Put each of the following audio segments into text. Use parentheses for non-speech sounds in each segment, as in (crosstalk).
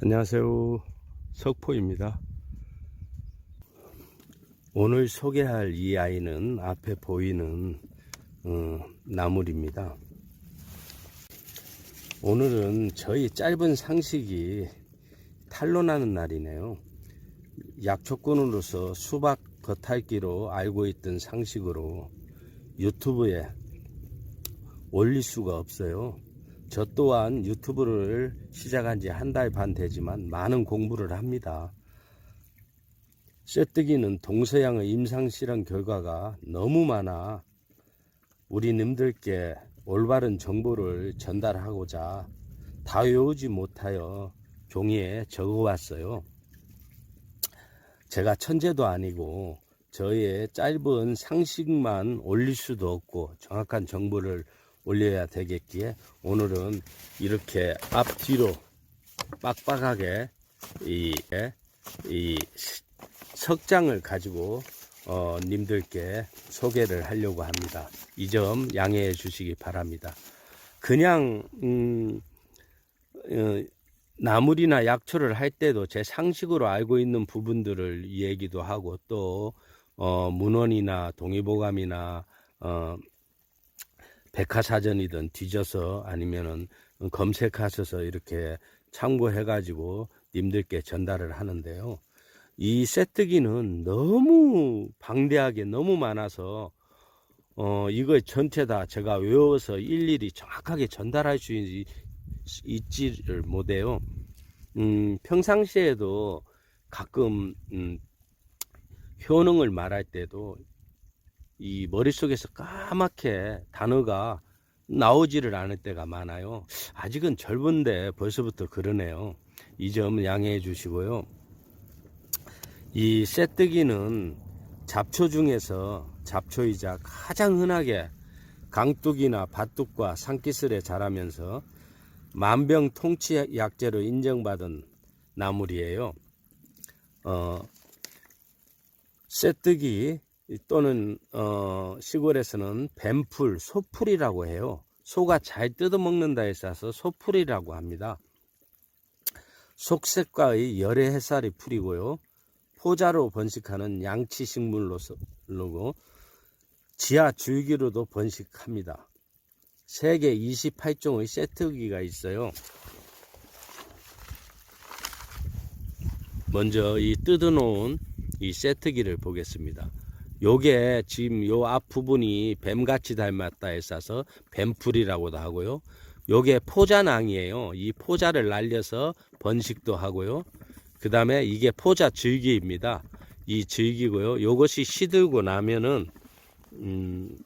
안녕하세요. 석포입니다. 오늘 소개할 이 아이는 앞에 보이는 어, 나물입니다. 오늘은 저희 짧은 상식이 탄로나는 날이네요. 약초꾼으로서 수박 겉핥기로 알고 있던 상식으로 유튜브에 올릴 수가 없어요. 저 또한 유튜브를 시작한 지 한 달 반 되지만 많은 공부를 합니다. 쇠뜨기는 동서양의 임상실험 결과가 너무 많아 우리님들께 올바른 정보를 전달하고자 다 외우지 못하여 종이에 적어왔어요. 제가 천재도 아니고 저의 짧은 상식만 올릴 수도 없고 정확한 정보를 올려야 되겠기에 오늘은 이렇게 앞뒤로 빡빡하게 이, 예, 이 석장을 가지고 어, 님들께 소개를 하려고 합니다. 이 점 양해해 주시기 바랍니다. 그냥 음, 어, 나물이나 약초를 할 때도 제 상식으로 알고 있는 부분들을 얘기도 하고 또 어, 문헌이나 동의보감이나 어, 백화사전이든 뒤져서 아니면은 검색하셔서 이렇게 참고해 가지고 님들께 전달을 하는데요. 이 쇠뜨기는 너무 방대하게 너무 많아서 어 이거 전체 다 제가 외워서 일일이 정확하게 전달할 수 있, 있지를 못해요. 음 평상시에도 가끔 음 효능을 말할 때도 이 머릿속에서 까맣게 단어가 나오지를 않을 때가 많아요. 아직은 젊은데 벌써부터 그러네요. 이 점 양해해 주시고요. 이 쇠뜨기는 잡초 중에서 잡초이자 가장 흔하게 강뚝이나 밭뚝과 산기슬에 자라면서 만병통치 약재로 인정받은 나물이에요. 어, 쇠뜨기 또는 어, 시골에서는 뱀풀, 소풀이라고 해요. 소가 잘 뜯어먹는다 해서 소풀이라고 합니다. 속색과의 열의 햇살이 풀이고요. 포자로 번식하는 양치 식물로고 지하 줄기로도 번식합니다. 세계 28종의 세트기가 있어요. 먼저 이 뜯어놓은 이 세트기를 보겠습니다. 요게 지금 요 앞부분이 뱀같이 닮았다 해서 뱀풀이라고도 하고요. 요게 포자낭이에요. 이 포자를 날려서 번식도 하고요. 그 다음에 이게 포자 줄기입니다. 이 줄기고요. 요것이 시들고 나면은 음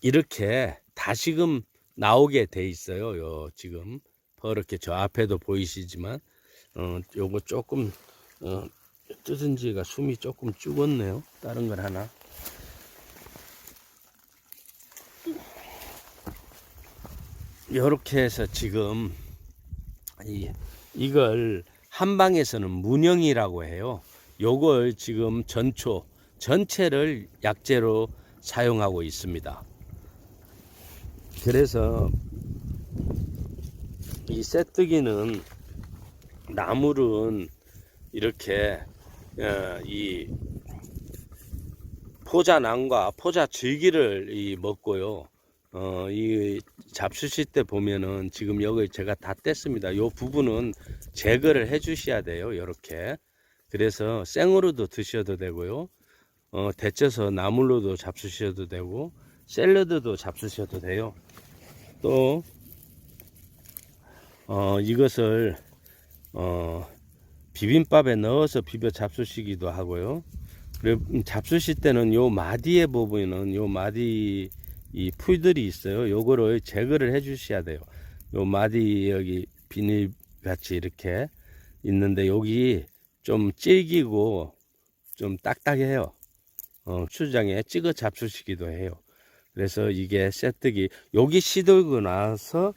이렇게 다시금 나오게 돼 있어요. 요 지금 버렇게 저 앞에도 보이시지만 어 요거 조금 어 뜯은 지가 숨이 조금 죽었네요. 다른 걸 하나 요렇게 해서 지금 이, 이걸 한방에서는 문영이라고 해요. 요걸 지금 전초 전체를 약재로 사용하고 있습니다. 그래서 이 쇠뜨기는 나물은 이렇게 어, 이 포자낭과 포자 줄기를 이 먹고요. 어, 이 잡수실 때 보면은 지금 여기 제가 다 뗐습니다. 요 부분은 제거를 해 주셔야 돼요. 이렇게. 그래서 생으로도 드셔도 되고요. 어, 데쳐서 나물로도 잡수셔도 되고, 샐러드도 잡수셔도 돼요. 또, 어, 이것을, 어, 비빔밥에 넣어서 비벼 잡수시기도 하고요. 그리고 잡수실 때는 요 마디에 부분은 요 마디 이 풀들이 있어요. 요거를 제거를 해 주셔야 돼요. 요 마디 여기 비닐 같이 이렇게 있는데 여기 좀 질기고 좀 딱딱해요. 어, 추장에 찍어 잡수시기도 해요. 그래서 이게 쇠뜨기 여기 시들고 나서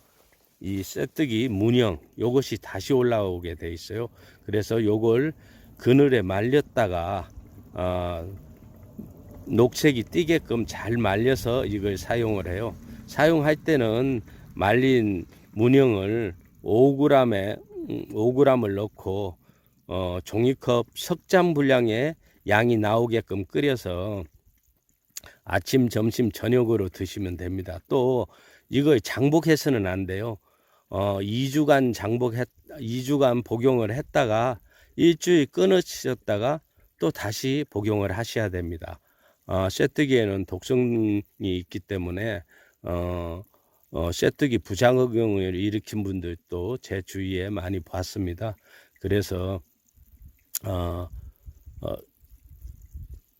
이 쇠뜨기 문형 요것이 다시 올라오게 돼 있어요. 그래서 요걸 그늘에 말렸다가 어, 녹색이 띄게끔 잘 말려서 이걸 사용을 해요. 사용할 때는 말린 문형을 5g에 5g을 넣고 어, 종이컵 석잔 분량의 양이 나오게끔 끓여서 아침, 점심, 저녁으로 드시면 됩니다. 또 이거 장복해서는 안 돼요. 어, 2주간 장복했 2주간 복용을 했다가 일주일 끊으셨다가 또 다시 복용을 하셔야 됩니다. 어, 쇠뜨기에는 독성이 있기 때문에 어, 어, 쇠뜨기 부작용을 일으킨 분들도 제 주위에 많이 봤습니다. 그래서 어, 어,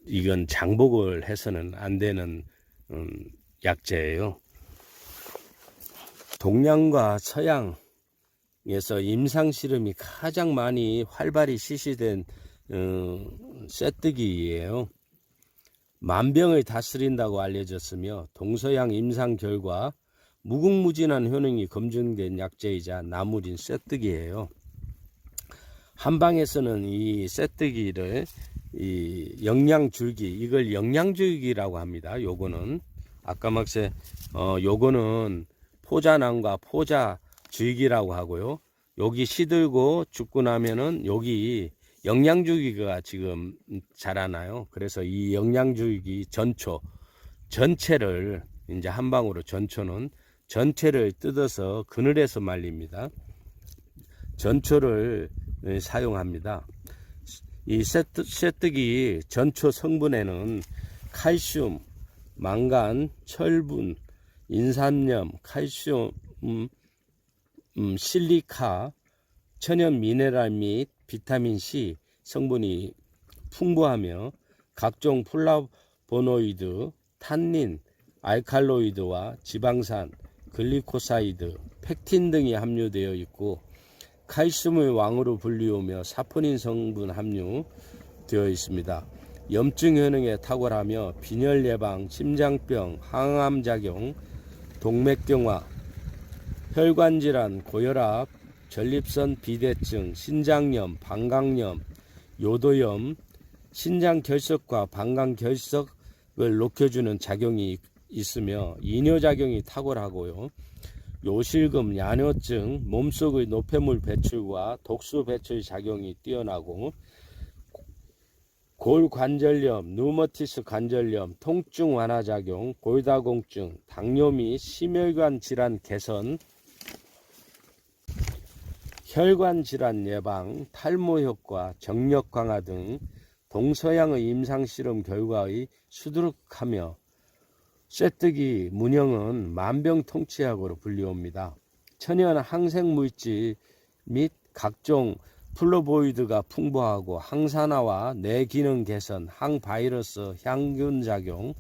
이건 장복을 해서는 안 되는 음, 약재예요. 동양과 서양에서 임상 실험이 가장 많이 활발히 실시된 어, 쇠뜨기예요. 만병을 다스린다고 알려졌으며 동서양 임상 결과 무궁무진한 효능이 검증된 약재이자 나물인 쇠뜨기예요. 한방에서는 이 쇠뜨기를 이 영양줄기 이걸 영양줄기라고 합니다. 요거는 아까 막세 어 요거는 포자낭과 포자줄기라고 하고요. 여기 시들고 죽고 나면은 여기 영양줄기가 지금 자라나요. 그래서 이 영양줄기 전초 전체를 이제 한 방으로 전초는 전체를 뜯어서 그늘에서 말립니다. 전초를 사용합니다. 이 쇠뜨, 쇠뜨기 전초 성분에는 칼슘, 망간, 철분, 인산염, 칼슘, 음, 음, 실리카, 천연 미네랄 및 비타민 C 성분이 풍부하며 각종 플라보노이드, 탄닌, 알칼로이드와 지방산, 글리코사이드, 펙틴 등이 함유되어 있고 칼슘의 왕으로 불리우며 사포닌 성분 함유되어 있습니다. 염증 효능에 탁월하며 빈혈 예방, 심장병, 항암 작용, 동맥경화, 혈관 질환, 고혈압, 전립선 비대증, 신장염, 방광염, 요도염, 신장 결석과 방광 결석을 높여주는 작용이 있으며 이뇨 작용이 탁월하고요. 요실금, 야뇨증, 몸속의 노폐물 배출과 독소 배출 작용이 뛰어나고 골관절염, 누머티스 관절염, 통증 완화 작용, 골다공증, 당뇨 및 심혈관 질환 개선, 혈관 질환 예방, 탈모 효과, 정력 강화 등 동서양의 임상 실험 결과의 수두룩하며 쇠뜨기 문형은 만병통치약으로 불리웁니다. 천연 항생 물질 및 각종 플로보이드가 풍부하고 항산화와 뇌 기능 개선, 항바이러스, 향균 작용,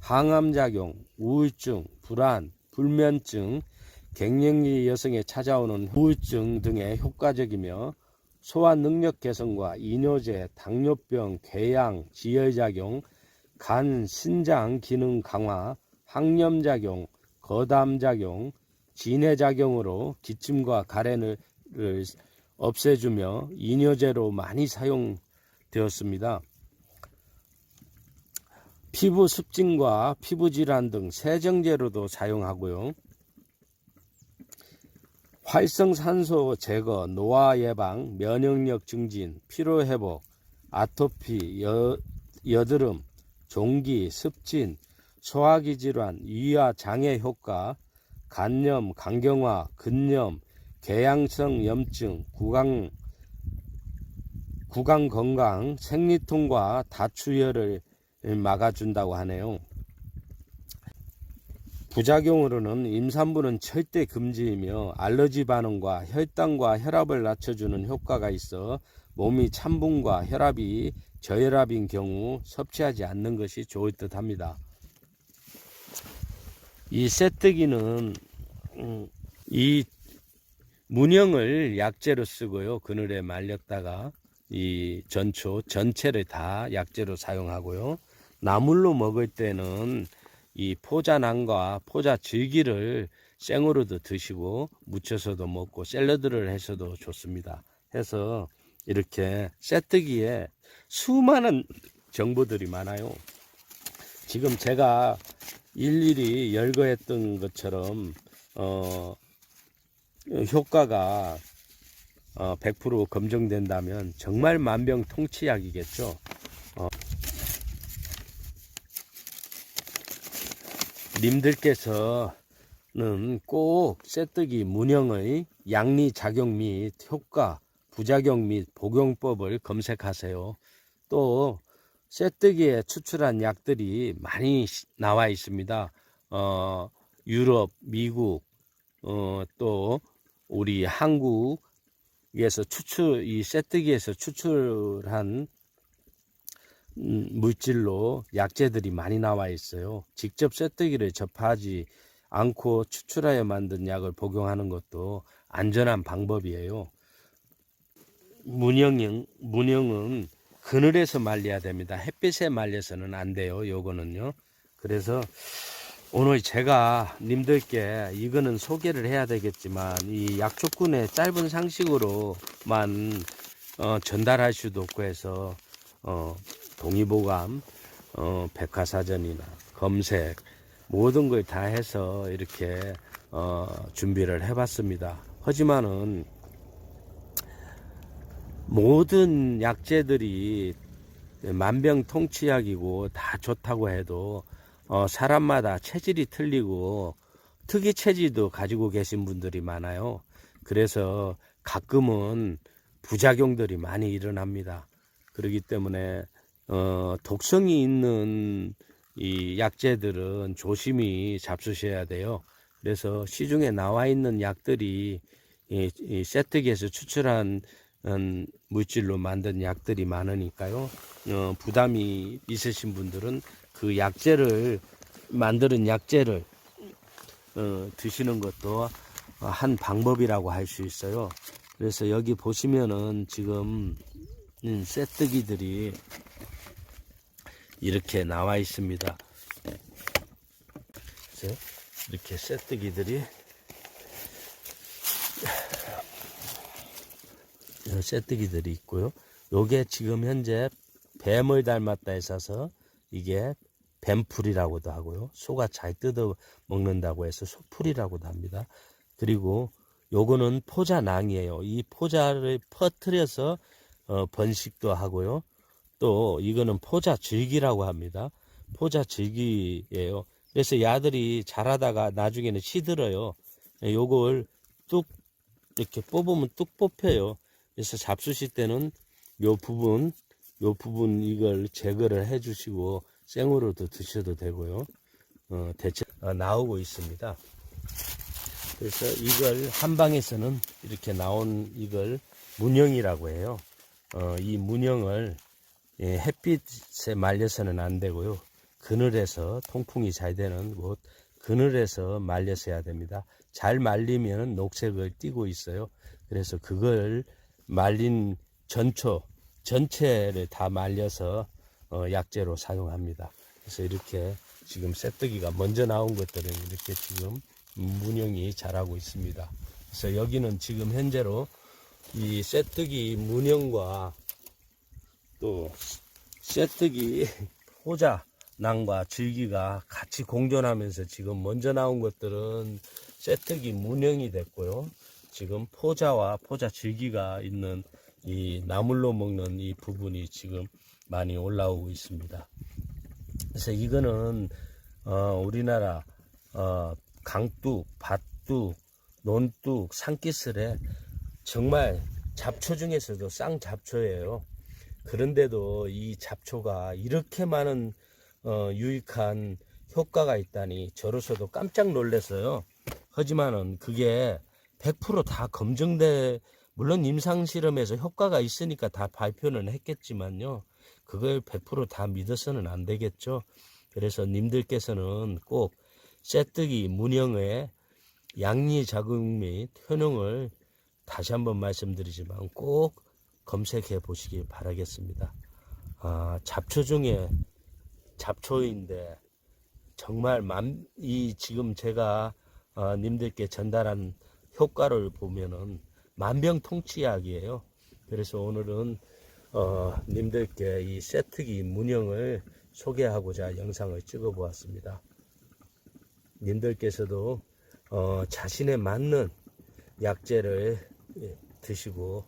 항암 작용, 우울증, 불안, 불면증, 갱년기 여성에 찾아오는 우울증 등에 효과적이며 소화 능력 개선과 이뇨제, 당뇨병, 궤양, 지혈작용, 간, 신장 기능 강화, 항염작용, 거담작용, 진해작용으로 기침과 가래를 없애주며 이뇨제로 많이 사용되었습니다. 피부 습진과 피부 질환 등 세정제로도 사용하고요. 활성산소 제거, 노화 예방, 면역력 증진, 피로 회복, 아토피, 여, 여드름, 종기, 습진, 소화기 질환, 위와 장애 효과, 간염, 간경화, 근염, 궤양성 염증, 구강 구강 건강, 생리통과 다출혈을 막아준다고 하네요. 부작용으로는 임산부는 절대 금지이며 알러지 반응과 혈당과 혈압을 낮춰주는 효과가 있어 몸이 찬분과 혈압이 저혈압인 경우 섭취하지 않는 것이 좋을 듯 합니다. 이 쇠뜨기는 음, 이 문형을 약재로 쓰고요. 그늘에 말렸다가 이 전초 전체를 다 약재로 사용하고요. 나물로 먹을 때는 이 포자낭과 포자 줄기를 생으로도 드시고 무쳐서도 먹고 샐러드를 해서도 좋습니다. 해서 이렇게 쇠뜨기에 수많은 정보들이 많아요. 지금 제가 일일이 열거했던 것처럼 어, 효과가 어, 100% 검증된다면 정말 만병통치약이겠죠. 어, 님들께서는 꼭 쇠뜨기 문형의 양리 작용 및 효과, 부작용 및 복용법을 검색하세요. 또 쇠뜨기에 추출한 약들이 많이 시- 나와 있습니다. 어, 유럽, 미국, 어, 또 우리 한국에서 추출 이 쇠뜨기에서 추출한 음, 물질로 약재들이 많이 나와 있어요. 직접 쇠뜨기를 접하지 않고 추출하여 만든 약을 복용하는 것도 안전한 방법이에요. 문형은 문형은 그늘에서 말려야 됩니다. 햇빛에 말려서는 안 돼요. 요거는요. 그래서 오늘 제가 님들께 이거는 소개를 해야 되겠지만 이 약초꾼의 짧은 상식으로만 어, 전달할 수도 없고 해서 어, 동의보감, 어, 백화사전이나 검색 모든 걸 다 해서 이렇게 어, 준비를 해봤습니다. 하지만은 모든 약재들이 만병통치약이고 다 좋다고 해도 어, 사람마다 체질이 틀리고 특이 체질도 가지고 계신 분들이 많아요. 그래서 가끔은 부작용들이 많이 일어납니다. 그렇기 때문에 어, 독성이 있는 이 약재들은 조심히 잡수셔야 돼요. 그래서 시중에 나와 있는 약들이 이, 이 세트기에서 추출한 음, 물질로 만든 약들이 많으니까요. 어, 부담이 있으신 분들은 그 약재를 만드는 약재를 어, 드시는 것도 한 방법이라고 할 수 있어요. 그래서 여기 보시면은 지금 음, 쇠뜨기들이 이렇게 나와 있습니다. 이렇게 쇠뜨기들이 요 쇠뜨기들이 있고요. 요게 지금 현재 뱀을 닮았다 해서 이게 뱀풀이라고도 하고요. 소가 잘 뜯어 먹는다고 해서 소풀이라고도 합니다. 그리고 요거는 포자낭이에요. 이 포자를 퍼뜨려서 어, 번식도 하고요. 또 이거는 포자 줄기라고 합니다. 포자 줄기예요. 그래서 야들이 자라다가 나중에는 시들어요. 요걸 뚝 이렇게 뽑으면 뚝 뽑혀요. 그래서 잡수실 때는 요 부분, 요 부분 이걸 제거를 해 주시고 생으로도 드셔도 되고요. 어, 대체 어, 나오고 있습니다. 그래서 이걸 한방에서는 이렇게 나온 이걸 문형이라고 해요. 어, 이 문형을 예, 햇빛에 말려서는 안 되고요. 그늘에서 통풍이 잘 되는 곳 그늘에서 말려서 해야 됩니다. 잘 말리면 녹색을 띠고 있어요. 그래서 그걸 말린 전초 전체를 다 말려서 어, 약재로 사용합니다. 그래서 이렇게 지금 쇠뜨기가 먼저 나온 것들은 이렇게 지금 문형이 자라고 있습니다. 그래서 여기는 지금 현재로 이 쇠뜨기 문형과 또 쇠뜨기 (laughs) 호자 낭과 줄기가 같이 공존하면서 지금 먼저 나온 것들은 쇠뜨기 문형이 됐고요. 지금 포자와 포자 줄기가 있는 이 나물로 먹는 이 부분이 지금 많이 올라오고 있습니다. 그래서 이거는 어, 우리나라 어, 강둑, 밭둑, 논둑, 산기슬에 정말 잡초 중에서도 쌍 잡초예요. 그런데도 이 잡초가 이렇게 많은 어, 유익한 효과가 있다니 저로서도 깜짝 놀랐어요. 하지만은 그게 100%다 검증돼 물론 임상 실험에서 효과가 있으니까 다 발표는 했겠지만요. 그걸 100%다 믿어서는 안 되겠죠. 그래서 님들께서는 꼭 쇠뜨기 문형의 양리 작용 및 효능을 다시 한번 말씀드리지만 꼭 검색해 보시기 바라겠습니다. 아, 잡초 중에 잡초인데 정말 만, 이 지금 제가 어, 님들께 전달한 효과를 보면은 만병통치약이에요. 그래서 오늘은 어, 님들께 이 세트기 문형을 소개하고자 영상을 찍어 보았습니다. 님들께서도 어, 자신에 맞는 약재를 예, 드시고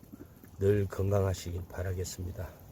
늘 건강하시길 바라겠습니다.